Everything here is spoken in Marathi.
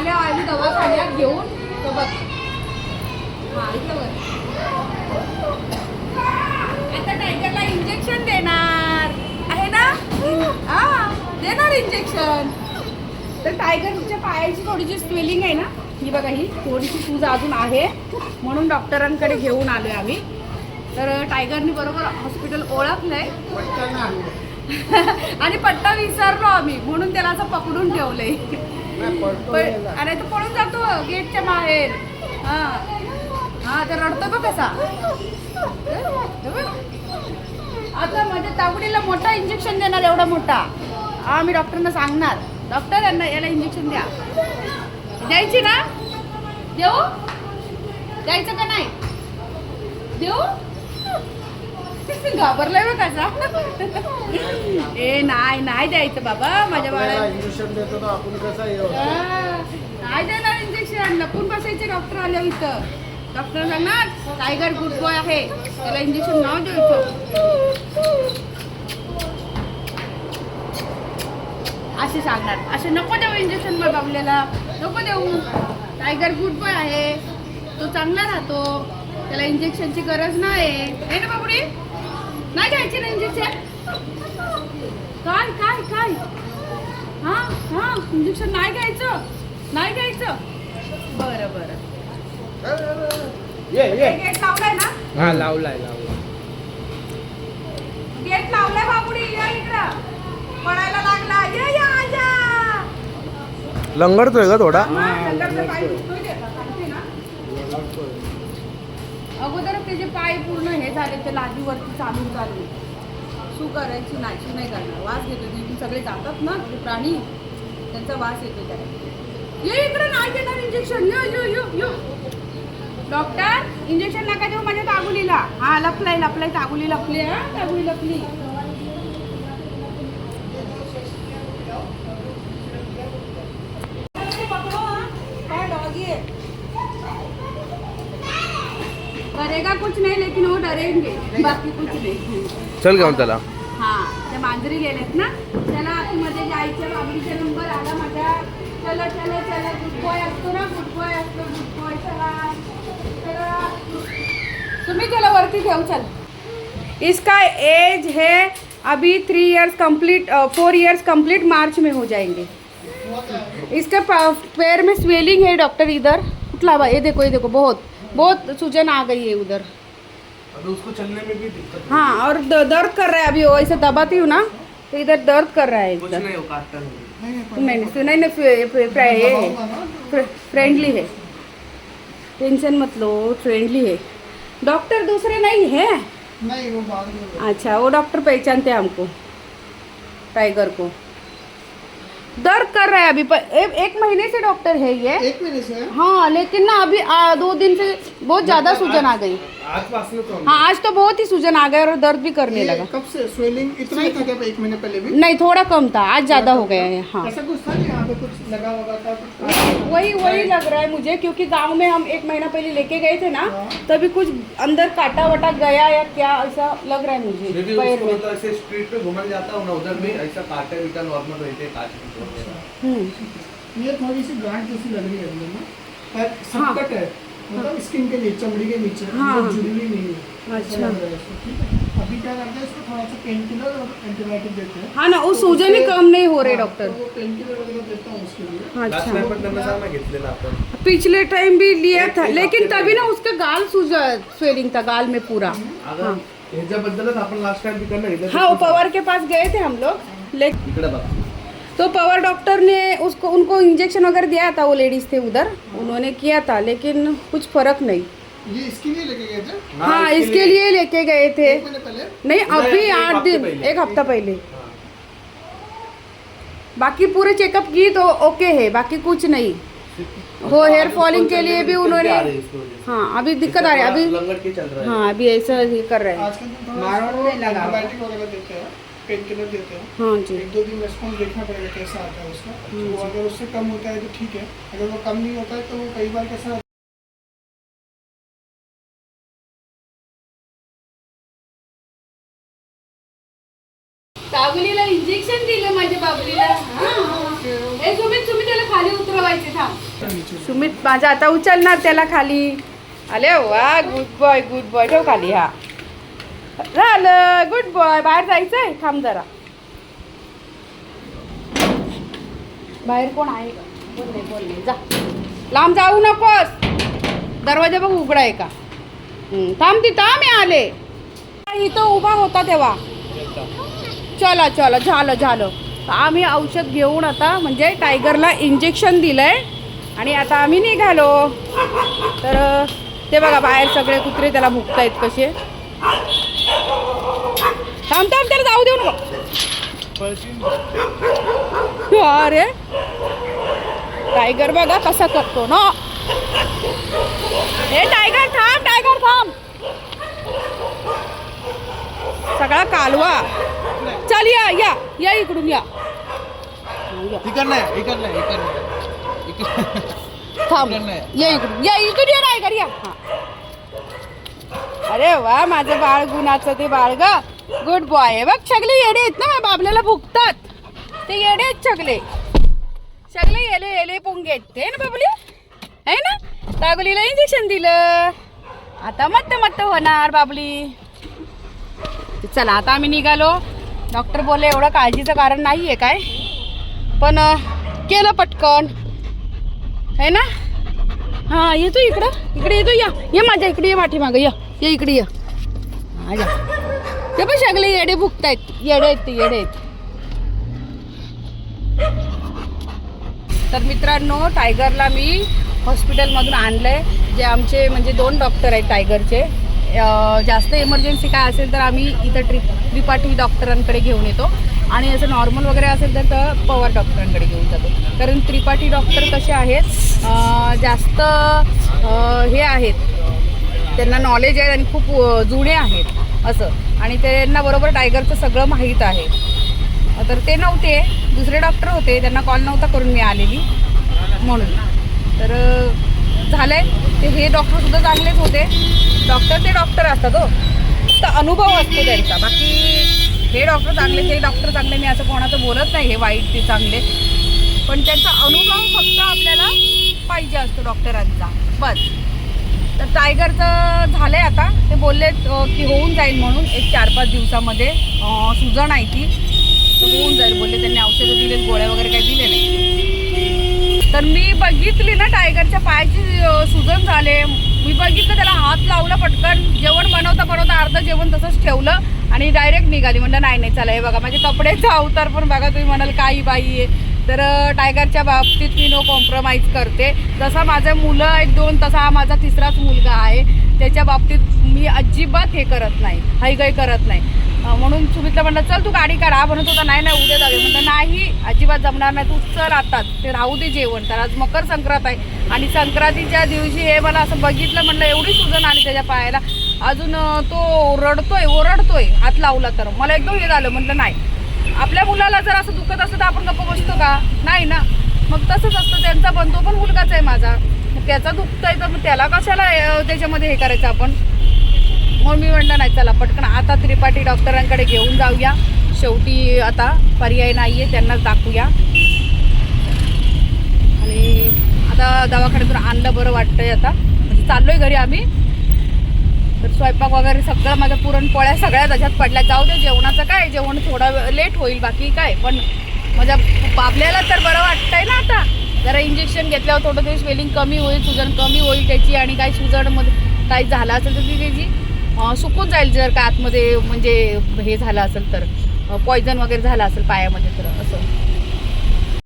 आल्या आम्ही दवाखान्यात घेऊन तो बघ. हा इथे बघ. आता टायगरला इंजेक्शन देणार. आहे ना? हा देणार इंजेक्शन तर टायगरच्या पायाची थोडीशी स्वेलिंग आहे ना? ही बघा ही थोडीशी सूज अजून आहे. म्हणून डॉक्टरांकडे घेऊन आलोय आम्ही. तर टायगरनी बरोबर हॉस्पिटल ओळखलंय. आणि पट्टा विसरलो आम्ही म्हणून त्याला असं पकडून ठेवलंय. पण- अरे तो पळून जातो गेटच्या बाहेर हा. हा तर रडतो का कसा. आता माझ्या तावडीला मोठा इंजेक्शन देणार एवढा मोठा. हा मी डॉक्टरना सांगणार. डॉक्टर यांना याला इंजेक्शन द्या. द्यायची ना? देऊ? द्यायचं का नाही? देऊ? घाबरलाय बघ कसा ए नाही नाही द्यायचं बाबा माझ्या बाळा इंजेक्शन देतो आपण कसं नाही देणार इंजेक्शन लपून बसायचे डॉक्टर आले इथं. डॉक्टर सांगणार टायगर गुड बॉय आहे. त्याला इंजेक्शन नाव द्यायचं असे सांगणार. असे नको देऊ इंजेक्शन मग बाबलेला नको देऊ. टायगर गुड बॉय आहे. तो चांगला राहतो. त्याला इंजेक्शनची गरज नाही आहे ना बाबुडी? नाही घ्यायची ना इंजेक्शन काय काय काय? हा हा इंजेक्शन नाही घ्यायचं. नाही घ्यायचं. बरं बरं. ये ये. गेट लावलाय ना? हा लावलाय लावलाय. गेट लावलाय बाबुडी या इकडं. पडायला लागला. ये या आजा. लंगडतोय का थोडा. हा, अगोदर त्याचे पाय पूर्ण हे झाले ते लादीवरती चालून चालू शू करायची नाही नाही करणार. वास घेतो तिथून सगळे जातात ना ते प्राणी. त्यांचा वास येतो त्याला. ये इकडे नाही देणार इंजेक्शन यो यो यो यो. डॉक्टर इंजेक्शन नका देऊ माझ्या तागुलीला हा लपलाय लपलाय तागुली लपली हा तागुली लपली. करेगा कुछ नहीं लेकिन वो डरेंगे। बाकी कुछ नहीं। चल घेऊन त्याला हा त्या मांजरी गेलेत ना त्याला आतमध्ये जायचं बाबडीचा नंबर आला माझ्या चला चला चला गुड बॉय असतो ना गुड बॉय असतो गुड बॉय चला चला। तुम्ही त्याला वरती ठेव चल. इसका एज है अभी three years complete four years complete March में हो जाएँगे। इसके पैर में स्वेलिंग है डॉक्टर इधर। कुठला बा ये देखो ये देखो बहुत। बहुत सूजन आ गई है उधर। उसको चलने में भी दिक्कत हाँ और दर्द कर रहा है अभी ऐसे दबाती हूँ ना तो इधर दर्द कर रहा है कुछ नहीं हो। नहीं नहीं नहीं। है फ्रेंडली है। टेंशन मत लो फ्रेंडली है। डॉक्टर दूसरे नहीं है? नहीं वो अच्छा वो डॉक्टर पहचानते हैं हमको टाइगर को। दर्द कर रहा है अभी पर ए, एक महीने से डॉक्टर है ये एक महीने से है? लेकिन ना अभी आ, दो दिन से बहुत ज़्यादा सूजन आ गई हाँ आज तो बहुत ही सूजन आ गया और दर्द भी करने लगा। कब से स्वेलिंग इतना ही था क्या एक महीने पहले भी? नहीं थोड़ा कम था आज ज़्यादा हो गया है हाँ। ऐसा कुछ था यहाँ पे कुछ लगा होगा था वही वही लग रहा है मुझे क्योंकि गाँव में हम एक महीना पहले लेके गए थे ना तभी कुछ अंदर काटा वटा गया या क्या ऐसा लग रहा है मुझे पैर में। मतलब ऐसे स्ट्रीट पे घूमने जाता हूँ ना उधर भी ऐसा काटे विटा नॉर्मल रहते हैं काट के। वगैरह। हम्म। ये थोड़ी सी गांठ जैसी लग रही है ना। पर हाँ। संकट है। मतलब स्किन के नीचे चमड़ी के नीचे हाँ, हाँ। जुड़ी नहीं है। अच्छा। है है। अभी क्या करते हैं इसको थोड़ा सा पेन किलर और एंटीबायोटिक देते हैं। हाँ ना वो सूजन ही कम नहीं हो रहे हाँ, डॉक्टर तो वो पेन किलर वगैरह देता हूँ उसके लिए। अच्छा। पिछले टाइम भी लिया था लेकिन तभी ना उसका गाल सूजा स्वेलिंग था गाल में पूरा। ह्याच्याबद्दलच आपण लास्ट टाइम हाँ पवार के पास गए थे हम लोग लेकिन इकडे बघ तो पावर डॉक्टर ने उसको उनको इंजेक्शन वगैरह दिया था वो लेडीज़ थे उधर। उन्होंने किया था लेकिन कुछ फ़र्क नहीं। ये इसके लिए लेके गए थे? हाँ इसके लिए। लेके गए थे। नहीं अभी एक आठ दिन एक हफ़्ता पहले। बाकी पूरे चेकअप की तो ओके है बाकी कुछ नहीं। हो हेयर फॉलिंग के लिए भी उन्होंने हाँ अभी दिक्कत आ रही है अभी लंगट के चल रहा है। हाँ अभी ऐसा ही कर रहे हैं। हैं पेन किलर देते हैं। हाँ जी। एक दो दिन रेस्पॉन्स देखना पड़ेगा कैसा आता है उसका। तो अगर उससे कम होता है तो ठीक है। अगर वो कम नहीं होता है तो वो कई बार कैसा काबुलीला इंजेक्शन दिलं माझ्या बाबलीला. हे। तुम्ही तुम्ही त्याला खाली उतरवायचे थांब. सुमित माझा आता उचलणार त्याला खाली. आले वा गुड बॉय गुड बॉय ठेव खाली हा. झालं. गुड बॉय बाहेर जायचंय? थांब जरा. बाहेर कोण आहे? का बोलले. जा. लांब जाऊ नकोस. दरवाजा बघ उघडा आहे का? हं, थांब मी आले. इथं उभा होता तेव्हा. चला चला. झालं झालं. आम्ही औषध घेऊन आता म्हणजे टायगरला इंजेक्शन दिलंय. आणि आता आम्ही निघालो. तर ते बघा बाहेर सगळे कुत्रे त्याला भुकतायत कसे. थांब थांब त्याला जाऊ देऊ नको अरे. टायगर बघा कसा करतो ना. हे टायगर थांब टायगर थांब. सगळा कालवा. चल या या या इकडून या. इकडनं इकडनं इकडनं. थांब. इकडनं. या. इकडून. या इकडून या टायगर या. हा. अरे वा माझं बाळ गुणाचं ते बाळ ग. गुड बॉय हे बघ सगळे येडे आहेत ना बाबल्याला भुकतात. ते येडे आहेत सगळे सगळे येले येले पुंगे आहेत. ते ना बाबली? आहे ना? दागुलीला इंजेक्शन दिलं. आता मत्त मत्त होणार बाबली. चला आता आम्ही निघालो. डॉक्टर बोलले एवढं काळजीचं कारण नाही आहे काय? पण केलं पटकन. आहे ना? हां येतो इकडं. इकडे येतो या. ये माझ्या इकडे ये पाठीमागं या. ये इकडे या. या ते पण सगळे येडे भुकतायत. येडे आहेत ते येडे आहेत. तर मित्रांनो टायगरला मी हॉस्पिटलमधून आणलंय. जे आमचे म्हणजे दोन डॉक्टर आहेत टायगरचे. जास्त इमर्जन्सी काय असेल तर आम्ही इथं ट्रि त्रिपाठी डॉक्टरांकडे घेऊन येतो. आणि असं नॉर्मल वगैरे असेल तर तर पवार डॉक्टरांकडे घेऊन जातो. कारण त्रिपाठी डॉक्टर कसे आहेत जास्त हे आहेत. त्यांना नॉलेज आहे आणि खूप जुने आहेत. असं. आणि त्यांना बरोबर टायगरचं सगळं माहीत आहे. तर ते नव्हते. दुसरे डॉक्टर होते. त्यांना कॉल नव्हता करून मी आलेली. म्हणून. तर झालं आहे ते हे डॉक्टरसुद्धा चांगलेच होते. डॉक्टर ते डॉक्टर असतात हो. फक्त अनुभव असतो त्यांचा. बाकी हे डॉक्टर चांगले ते डॉक्टर चांगले मी असं कोणाचं बोलत नाही. हे वाईट ते चांगले. पण त्यांचा अनुभव फक्त आपल्याला पाहिजे असतो डॉक्टरांचा. बस. तर टायगरचं झालं आहे आता. ते बोललेत की होऊन जाईल म्हणून एक चार पाच दिवसामध्ये सुजन सुजण आहे ती. होऊन जाईल बोलले. त्यांनी औषधं दिले गोळ्या वगैरे काही दिले नाही. तर मी बघितली ना टायगरच्या पायाची सुजन झाले. मी बघितलं त्याला हात लावला पटकन. जेवण बनवता बनवता अर्ध जेवण तसंच ठेवलं आणि डायरेक्ट निघाली. म्हणलं नाही नाही चला हे बघा माझे कपड्याचा अवतार पण बघा तुम्ही म्हणाल काही बाई आहे. तर टायगरच्या बाबतीत मी नो कॉम्प्रोमाइज करते. जसा माझं मुलं एक दोन तसा हा माझा तिसराच मुलगा आहे. त्याच्या बाबतीत मी अजिबात हे करत नाही हैगय करत नाही. म्हणून सुमितला म्हणलं चल तू गाडी काढा. म्हणत होता नाही नाही उद्या जावे म्हणलं नाही अजिबात जमणार नाही. तू चल आताच ते राहू दे जेवण. तर आज मकर संक्रांत आहे आणि संक्रांतीच्या दिवशी हे मला असं बघितलं म्हणलं एवढी सुजन आली त्याच्या पायाला. अजून तो रडतोय ओरडतोय हात लावला तर. मला एकदम हे झालं म्हटलं नाही आपल्या मुलाला जर असं दुखत असतं तर आपण गप्प बसतो का? नाही ना. मग तसंच असतं. त्यांचा बनतो पण मुलगाच आहे माझा. मग त्याचा दुखतंय तर मग त्याला कशाला त्याच्यामध्ये हे करायचं आपण? मग मी म्हणलं नाही चला पटकन आता त्रिपाठी डॉक्टरांकडे घेऊन जाऊया. शेवटी आता पर्याय नाही आहे त्यांनाच दाखवूया. आणि आता दवाखान्यातून आणलं बरं वाटतंय आता. म्हणजे आहे घरी आम्ही. तर स्वयंपाक वगैरे सगळं माझ्या पुरणपोळ्या सगळ्या त्याच्यात पडल्या. जाऊ दे जेवणाचं काय? जेवण थोडं लेट होईल बाकी काय? पण माझ्या बाबल्याला तर बरं वाटतंय ना आता. जरा इंजेक्शन घेतल्यावर थोडं ते स्वेलिंग कमी होईल सुजन कमी होईल त्याची आणि काही सुजनमध्ये काही झालं असेल तर ती त्याची सुकून जाईल जर का आतमध्ये म्हणजे हे झालं असेल तर. पॉयझन वगैरे झालं असेल पायामध्ये तर.